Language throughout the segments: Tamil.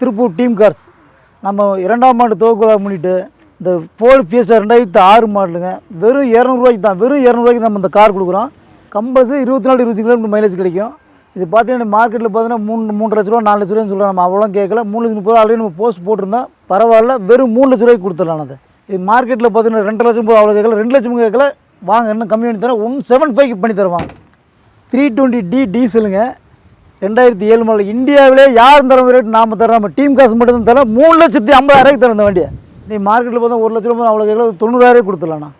Tiruppur team cars. நம்ம இரண்டாம் ஆண்டு துவக்க முன்னிட்டு இந்த ஃபோர்டு ஃபியூச்சர் ரெண்டாயிரத்து ஆறு மாடலுங்க. வெறும் இரநூறுவாய்க்கு தான் வெறும் இரநூறுவாய்க்கு நம்ம இந்த கார் கொடுக்குறோம். கம்பல்சரி இருபத்தி நாலு இருபத்தி கிலோமீட்டர் மைலேஜ் கிடைக்கும். இது பார்த்தீங்கன்னா மார்க்கெட்டில் பார்த்தீங்கன்னா மூணு மூணு லட்ச ரூபா நாலு லட்ச ரூபான்னு சொல்கிறோம் நம்ம அவ்வளோ கேட்கல. மூணு லட்சம் முப்பது ஆல்ரெடி நம்ம போஸ்ட் போட்டிருந்தோம். பரவாயில்ல. வெறும் மூணு லட்ச ரூபாய்க்கு கொடுத்துடலாம் அது. இது மார்க்கெட்டில் பார்த்தீங்கன்னா ரெண்டு லட்சம் போது அவ்வளோ கேட்கல. ரெண்டு லட்சம் கேட்கல. வாங்க இன்னும் கம்மி பண்ணி தரேன். ஒன் செவன் ஃபைவ்க்கு பண்ணி தருவாங்க த்ரீ டுவெண்ட்டி டி டீசலுங்க ரெண்டாயிரத்தி ஏழு மாடல் இந்தியாவிலே யாரும் தர ரேட் நாம் தரோம் நம்ம டீம் காசு மட்டும் தான் தரோம் மூணு லட்சத்தி ஐம்பதாயிரம் தரோம் இந்த வண்டியை. நீ மார்க்கெட்டில் பார்த்தா ஒரு லட்ச ரூபாய் அவ்வளோ கேட்கல தொண்ணூறாயிரம் கொடுத்துடலாண்ணா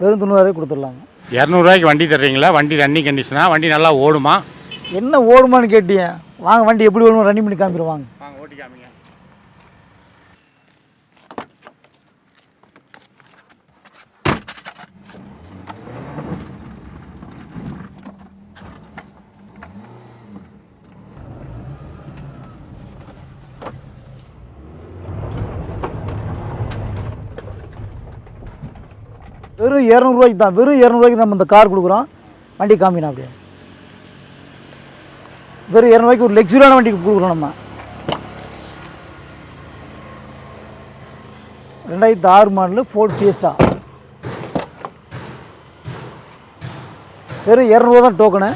வெறும் தொண்ணூறாயிரம் கொடுத்துடலாங்க. இரநூறுவாய்க்கு வண்டி தர்றீங்களா? வண்டி ரன்னிங் கண்டிஷனா வண்டி நல்லா ஓடுமா? என்ன ஓடுமான்னு கேட்டீங்க. வாங்க வண்டி எப்படி ஓடுமோ ரன்னிங் பண்ணி காமிக்கிறோம் வாங்க. வாங்க ஓட்டி காமிங்க வெறும் இரநூறுவாய்க்கு தான் வெறும் இரநூறுவாய்க்கு நம்ம இந்த கார் கொடுக்குறோம். வண்டி காமிக்கணும் அப்படியே. வெறும் இரநூறுவாய்க்கு ஒரு லெக்ஸுரியான வண்டி கொடுக்குறோம் நம்ம. ரெண்டாயிரத்தி ஆறு மாடலு ஃபோர்ட் ஃபியஸ்டா வெறும் இரநூறுவா தான் டோக்கனு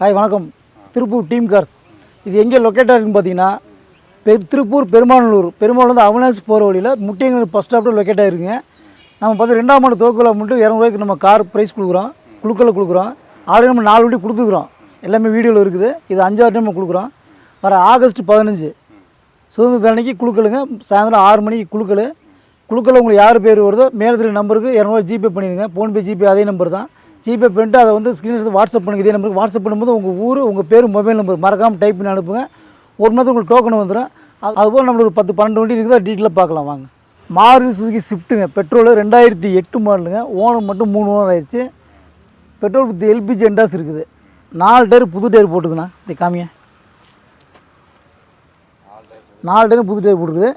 ஹாய் வணக்கம். Tiruppur team cars. இது எங்கே லொக்கேட்டாக இருக்குன்னு பார்த்தீங்கன்னா பெ திருப்பூர் பெருமாநல்லூர். பெருமாள் வந்து போகிற வழியில் முட்டியங்களுக்கு பஸ் ஸ்டாப்பில் லொக்கேட் ஆகிருக்குங்க நம்ம பார்த்து ரெண்டாம் மாடு துவக்கில் மட்டும் இரநூறுவாய்க்கு நம்ம கார் ப்ரைஸ் கொடுக்குறோம். குழுக்களை கொடுக்குறோம். ஆல்ரெடி நம்ம நாலு வண்டி கொடுத்துக்குறோம் எல்லாமே வீடியோவில் இருக்குது. இது அஞ்சாறு டைம் கொடுக்குறோம். வர ஆகஸ்ட் பதினஞ்சு. சுதந்திர அன்னைக்கு குழுக்களுங்க. சாயந்தரம் ஆறு மணிக்கு குழுக்கள். குழுக்களில் உங்களுக்கு யார் பேர் வருதோ மேலத்தில் நம்பருக்கு இரநூறுவா ஜிபே பண்ணிடுங்க. ஃபோன்பே ஜிபே அதே நம்பர் தான். ஜிபே பண்ணிட்டு அதை வந்து ஸ்க்ரீன் எடுத்து வாட்ஸ்அப் பண்ணுங்க. இதே நம்பருக்கு வாட்ஸ்அப் பண்ணும்போது உங்கள் ஊர் உங்கள் பேர் மொபைல் நம்பர் மறக்காமல் டைப் பண்ணி அனுப்புங்க. ஒரு நேரத்துக்கு உங்களுக்கு டோக்கன் வந்துடும் அது அதுபோல் நம்மளுக்கு ஒரு பத்து பன்னெண்டு வண்டி இருக்குது டீட்டெயிலாக பார்க்கலாம் வாங்க. மாருதி சுசுகி ஸ்விஃப்ட்டுங்க பெட்ரோலு ரெண்டாயிரத்தி எட்டு மாடலுங்க. ஓனர் மட்டும் மூணு ஓனர் ஆயிடுச்சு. பெட்ரோல் வித் எல்பிஜி எண்டாஸ் இருக்குது. நாலு டயர் புது டயர் போட்டுக்குண்ணா இப்படி காமிங்க. நாலு டயர் புது டயர் போட்டுருக்குது.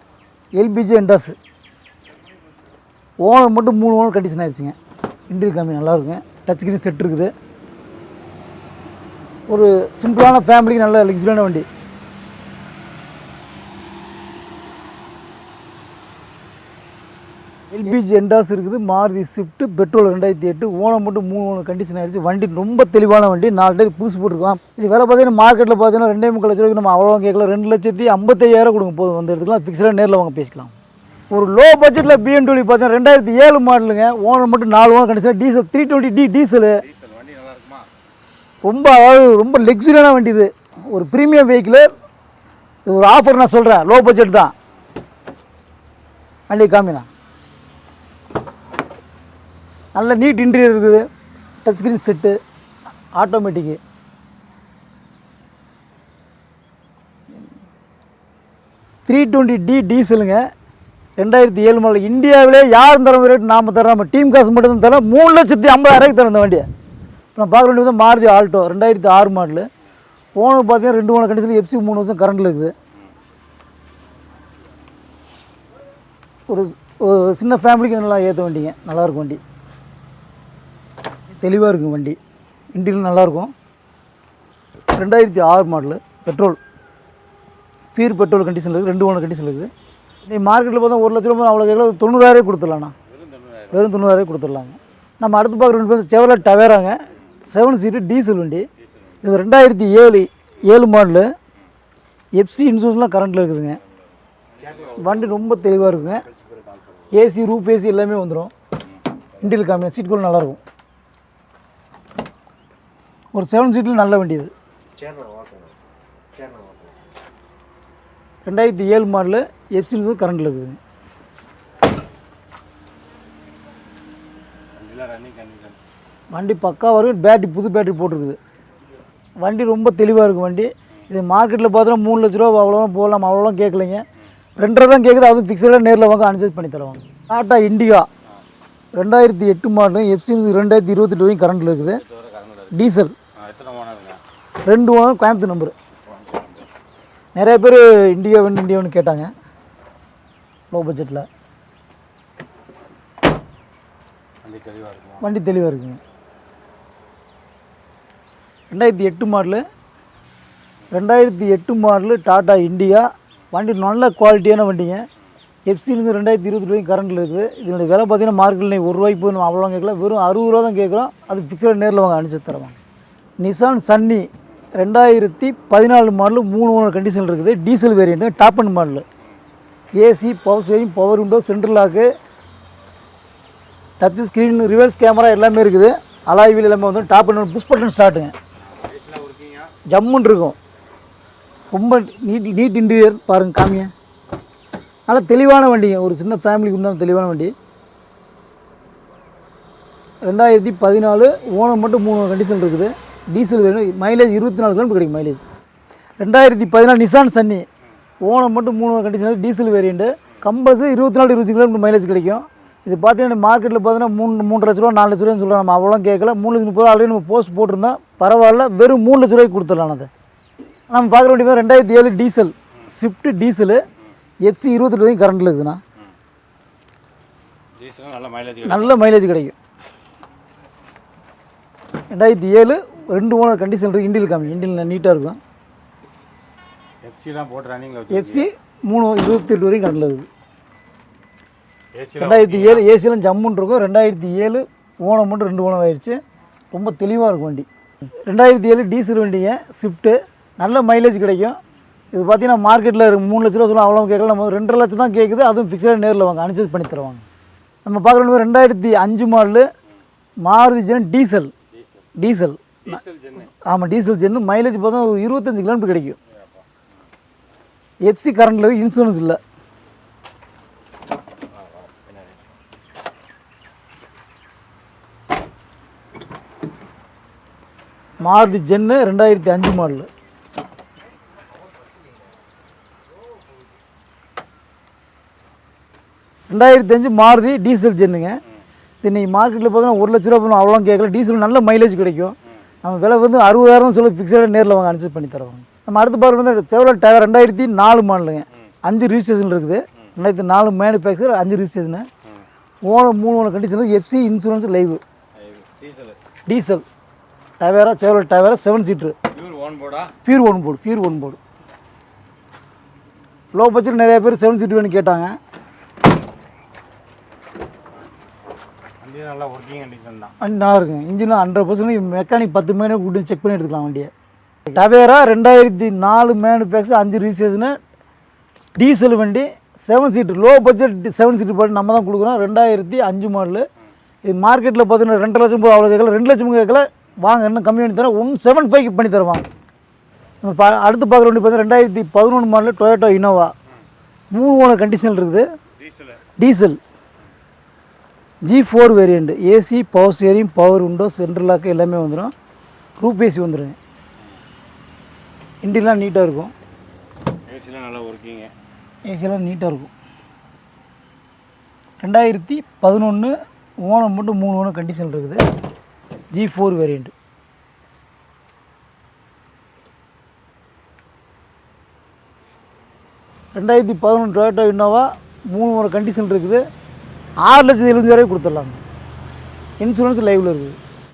எல்பிஜி எண்டாஸ் ஓனர் மட்டும் மூணு ஓனர் கண்டிஷன் ஆயிடுச்சுங்க. இன்டீரியர் காமி நல்லாயிருக்குங்க டச் ஸ்க்ரீன் செட் இருக்குது. ஒரு சிம்பிளான ஃபேமிலிக்கு நல்ல லக்ஸரியான வண்டி. எல்பிஜி எண்டாஸ் இருக்குது மாருதி ஸ்விஃப்ட் பெட்ரோல் ரெண்டாயிரத்தி எட்டு ஓனம் மட்டும் மூணு மூணு கண்டிஷன் ஆயிடுச்சு. வண்டி ரொம்ப தெளிவான வண்டி நாலு டேர் புதுசு போட்டுருக்கோம் இது வேலை பார்த்தீங்கன்னா மார்க்கெட்டில் பார்த்தீங்கன்னா ரெண்டே முக்கால் லட்சம் நம்ம அவ்வளோ கேட்கலாம் ரெண்டு லட்சத்தி ஐம்பத்தையாயிரம் கொடுங்க போதும். வந்து எடுத்துக்கலாம் ஃபிக்ஸடாக நேரில் வாங்க பேசிக்கலாம். ஒரு லோ பட்ஜெட்டில் பிஎன்டபிள்யூ பார்த்தீங்கன்னா ரெண்டாயிரத்தி ஏழு மாடலுங்க ஓனர் மட்டும் நாலு owner condition diesel three twenty D diesel ரொம்ப அதாவது ரொம்ப லக்ஸுரியான வண்டி இது ஒரு ப்ரீமியம் வெஹிக்கிள் இது ஒரு ஆஃபர் நான் சொல்கிறேன் லோ பட்ஜெட் தான். வண்டி காமினா. நல்ல நீட் இன்டீரியர் இருக்குது. Touch screen set automatic three twenty D டீசலுங்க ரெண்டாயிரத்தி ஏழு மாடல் இந்தியாவிலே யாரும் தர ரேட் நாம் தரோம் நம்ம டீம் காசு மட்டும் தான் தரோம் மூணு லட்சத்தி ஐம்பதாயிரம் தரோம் இந்த வண்டியை. இப்போ நான் பார்க்க வேண்டிய வந்து மாருதி ஆல்டோ ரெண்டாயிரத்தி ஆறு மாடலு. ஓனர் பார்த்தீங்கன்னா ரெண்டு மூணு கண்டிஷன் எஃப்சி மூணு வருஷம் கரண்டில் இருக்குது. ஒரு ஒரு சின்ன ஃபேமிலிக்கு நல்லா ஏற்ற வண்டிங்க. நல்லாயிருக்கும் வண்டி. தெளிவாக இருக்கும் வண்டி. இன்டீரியர் நல்லாயிருக்கும் ரெண்டாயிரத்தி ஆறு மாடலு பெட்ரோல் ஃபீர் பெட்ரோல் கண்டிஷன் இருக்குது ரெண்டு மூணு கண்டிஷன் இருக்குது. நீ மார்க்கெட்டில் பார்த்தா ஒரு லட்ச ரூபா அவ்வளோ கேட்கல தொண்ணூறாயிரம் கொடுத்துடலாண்ணா வெறும் தொண்ணூறாயிரம் கொடுத்துடலாங்க நம்ம அடுத்து பார்க்குற வண்டி வந்து செவலை டவேராங்க செவன் சீட்டு டீசல் வண்டி. இது ரெண்டாயிரத்தி ஏழு ஏழு மாடலு எஃப்சி இன்சூரன்ஸ்லாம் கரண்ட்டில் இருக்குதுங்க. வண்டி ரொம்ப தெளிவாக இருக்குங்க. ஏசி ரூஃப் ஏசி எல்லாமே வந்துடும் இண்டியில் காமியா சீட் கூட நல்லாயிருக்கும். ஒரு செவன் சீட்டில் நல்ல வண்டி இது. ரெண்டாயிரத்தி ஏழு மாடலு இருக்குதுங்க ரன்னிங் கண்டிஷன் வண்டி பக்கா வரும் பேட்டரி புது பேட்டரி போட்டிருக்குது. வண்டி ரொம்ப தெளிவாக இருக்கும் வண்டி. இது மார்க்கெட்டில் பார்த்தோன்னா மூணு லட்ச ரூபா அவ்வளோவா போகலாம் அவ்வளோலாம் கேட்கலைங்க. ரெண்டரை தான் கேட்குது அதுவும் ஃபிக்ஸடாக நேரில் வாங்க அனுசரிச்சு பண்ணி தருவாங்க. டாட்டா இண்டிகா ரெண்டாயிரத்தி எட்டு மாடலும் எஃப்சி ரெண்டாயிரத்தி இருபத்தெட்டு வரைக்கும் கரண்டில் இருக்குது. டீசல் ரெண்டு ஓனர் கோயம்புத்தூர் நம்பர் நிறைய பேர் இண்டிகா வேணும் இண்டியான்னு கேட்டாங்க. லோ. பட்ஜெட்டில் வண்டி தெளிவாக இருக்குங்க. ரெண்டாயிரத்தி எட்டு மாடலு ரெண்டாயிரத்தி எட்டு மாடலு டாடா இண்டிகா வண்டி நல்ல குவாலிட்டியான வண்டிங்க. எஃப்சிலிருந்து ரெண்டாயிரத்தி இருபத்தி வரைக்கும் கரண்டில் இருக்குது. இதனுடைய விலை பார்த்தீங்கன்னா மார்க்கெட்டில் நீங்கள் ஒரு ரூபாய்க்கு போய் நம்ம அவ்வளோ கேட்கல. வெறும் அறுபது ரூபா தான் கேட்குறோம். அது ஃபிக்ஸட் நேரில் வாங்க அனுப்பிச்சு தருவாங்க. நிசான் சன்னி ரெண்டாயிரத்தி பதினாலு மாடலு மூணு ஓனர் கண்டிஷன் இருக்குது. Diesel variant top end model AC power steering power window central lock touch screen reverse camera எல்லாமே இருக்குது. அலாய் வீல் எல்லாமே வந்து டாப் அண்ட் புஷ் பட்டன் ஸ்டார்ட்டுங்க ஜம்முன்னு இருக்கும். ரொம்ப நீட் நீட் இன்டீரியர் பாருங்கள் காமிங்க. நல்லா தெளிவான வண்டிங்க ஒரு சின்ன ஃபேமிலிக்கு உண்டான தெளிவான வண்டி. ரெண்டாயிரத்தி பதினாலு ஓனம் மட்டும் மூணு கண்டிஷன் இருக்குது. டீசல் வேணும். மைலேஜ் இருபத்தி நாலு கிலோமீட்டர் கிடைக்கும் மைலேஜ் ரெண்டாயிரத்தி பதினாலு நிசான் சன்னி ஓனம் மட்டும் மூணு கண்டிஷன் டீசல் வேரியண்ட்டு கம்பல்சரி இருபத்தி நாலு இருபத்தி கிலோமீட்டர் மைலேஜ் கிடைக்கும். இது பார்த்தீங்கன்னா மார்க்கெட்டில் பார்த்தீங்கன்னா மூணு மூணு லட்ச ரூபா நாலு லட்ச ரூபான்னு சொல்கிறோம் நம்ம அவ்வளோ கேட்கல. மூணு லட்சம் முப்பது ஆல்ரெடி நம்ம போஸ்ட் போட்டிருந்தோம். பரவாயில்ல. வெறும் மூணு லட்ச ரூபாய்க்கு கொடுத்துடலாம் அது. நம்ம பார்க்குற வண்டி பார்த்தா ரெண்டாயிரத்தி ஏழு டீசல் ஸ்விஃப்ட் டீசலு எஃப்சி இருபத்தெட்டு வரைக்கும் கரண்டில் இருக்குதுண்ணா. நல்ல மைலேஜ் கிடைக்கும். ரெண்டாயிரத்தி ஏழு ரெண்டு ஓனர் கண்டிஷன் இருக்குது இண்டியல் காமி இண்டியல் நீட்டாக இருக்கும். எஃப்சிலாம் போட்டு ரன்னிங்கில் எஃப்சி மூணு இருபத்தெட்டு வரைக்கும் கரண்டில் இருக்குது ரெண்டாயிரத்தி ஏழு ஏசிலாம் ஜம்முன்னு இருக்கும். ரெண்டாயிரத்தி ஏழு ஓனம் மட்டும் ரெண்டு ஓனம் ஆயிடுச்சு. ரொம்ப தெளிவாக இருக்கும் வண்டி. ரெண்டாயிரத்தி ஏழு டீசல் வண்டிங்க ஸ்விஃப்ட்டு நல்ல மைலேஜ் கிடைக்கும். இது பார்த்தீங்கன்னா மார்க்கெட்டில் மூணு லட்ச ரூபா சொல்லுவோம் அவ்வளோ கேட்கல. நம்ம ரெண்டரை லட்சம் தான் கேட்குது அதுவும் ஃபிக்ஸட் நேரில் வாங்க. அனுசரிச்சு பண்ணி தருவாங்க. நம்ம பார்க்குற ரெண்டாயிரத்தி அஞ்சு model Maruti Zen diesel diesel ஆமாம் டீசல் ஜென்னு மைலேஜ் பார்த்தா இருபத்தஞ்சு கிலோமீட்டர் கிடைக்கும். எஃப்சி கரண்டில் இன்சூரன்ஸ் இல்லை. மாருதி ஜென்னு ரெண்டாயிரத்தி அஞ்சு மாடலு ரெண்டாயிரத்தி அஞ்சு மாருதி டீசல் ஜென்னுங்க. இது இன்னைக்கு மார்க்கெட்டில் பார்த்தீங்கன்னா ஒரு லட்ச ரூபா அவ்வளோ கேட்கல டீசல் நல்ல மைலேஜ் கிடைக்கும். நம்ம விலை வந்து அறுபதாயிரம் சொல்லி ஃபிக்ஸடாக நேரில் வாங்க அனுப்பிச்சு பண்ணி தருவாங்க. நம்ம அடுத்து பார்க்க வந்து செவரல் டயர் ரெண்டாயிரத்தி நாலு மாடலுங்க. அஞ்சு ரிஜிஸ்ட்ரேஷன் இருக்குது. ரெண்டாயிரத்தி நாலு மேனுஃபேக்சர் அஞ்சு ரிஜிஸ்ட்ரேஷனு ஓனர் மூணு owner condition FC insurance live diesel Tavera Chevrolet Tavera seven seater pure own own board pure own board low budget நிறைய பேர் செவன் சீட் வேணும் கேட்டாங்க. வண்டி நல்லா ஒர்க்கிங் கண்டிஷன் தான். நல்லா இருக்குங்க இன்ஜின் ஹண்ட்ரட் பர்சன்ட் மெக்கானிக் பத்து மணி நேரம் கூட்டி செக் பண்ணி எடுத்துக்கலாம் வண்டியை. டவேரா ரெண்டாயிரத்தி நாலு மேனுஃபேக்சர் அஞ்சு ரிஜிஸ்ட்ரேஷனு டீசல் வண்டி seven seat low budget seven seat பாட்டு நம்ம தான் கொடுக்குறோம். ரெண்டாயிரத்தி அஞ்சு மாடலு இது மார்க்கெட்டில் பார்த்தீங்கன்னா ரெண்டு லட்சம் போய் அவ்வளோ கேட்கல ரெண்டு லட்சம் கேட்கல. வாங்க இன்னும் கம்மி பண்ணி தரேன். ஒன் செவன் ஃபைவ் பண்ணி தருவாங்க. நம்ம பா அடுத்து பார்க்குற வண்டி பார்த்தீங்கன்னா ரெண்டாயிரத்தி பதினொன்று மாடலு டொயோட்டோ இனோவா மூணு ஓனர் கண்டிஷன் இருக்குது. Diesel G four variant AC power steering power window central lock எல்லாமே வந்துடும் ரூப் ஏசி வந்துடும் இண்டிலாம் நீட்டாக இருக்கும். ஏசிலாம் நல்லா ஒர்க்கிங்க ஏசியெல்லாம் நீட்டாக இருக்கும். ரெண்டாயிரத்தி பதினொன்று ஓனம் மட்டும் மூணு ஓனம் கண்டிஷன் இருக்குது. ஜி ஃபோர் வேரியண்ட் ரெண்டாயிரத்தி பதினொன்று டொயோட்டோ இன்னோவா மூணு ஓன கண்டிஷன் இருக்குது. ஆறு லட்சத்தி எழுபது வரைக்கும் கொடுத்துடலாங்க. இன்சூரன்ஸ் லைவில் இருக்குது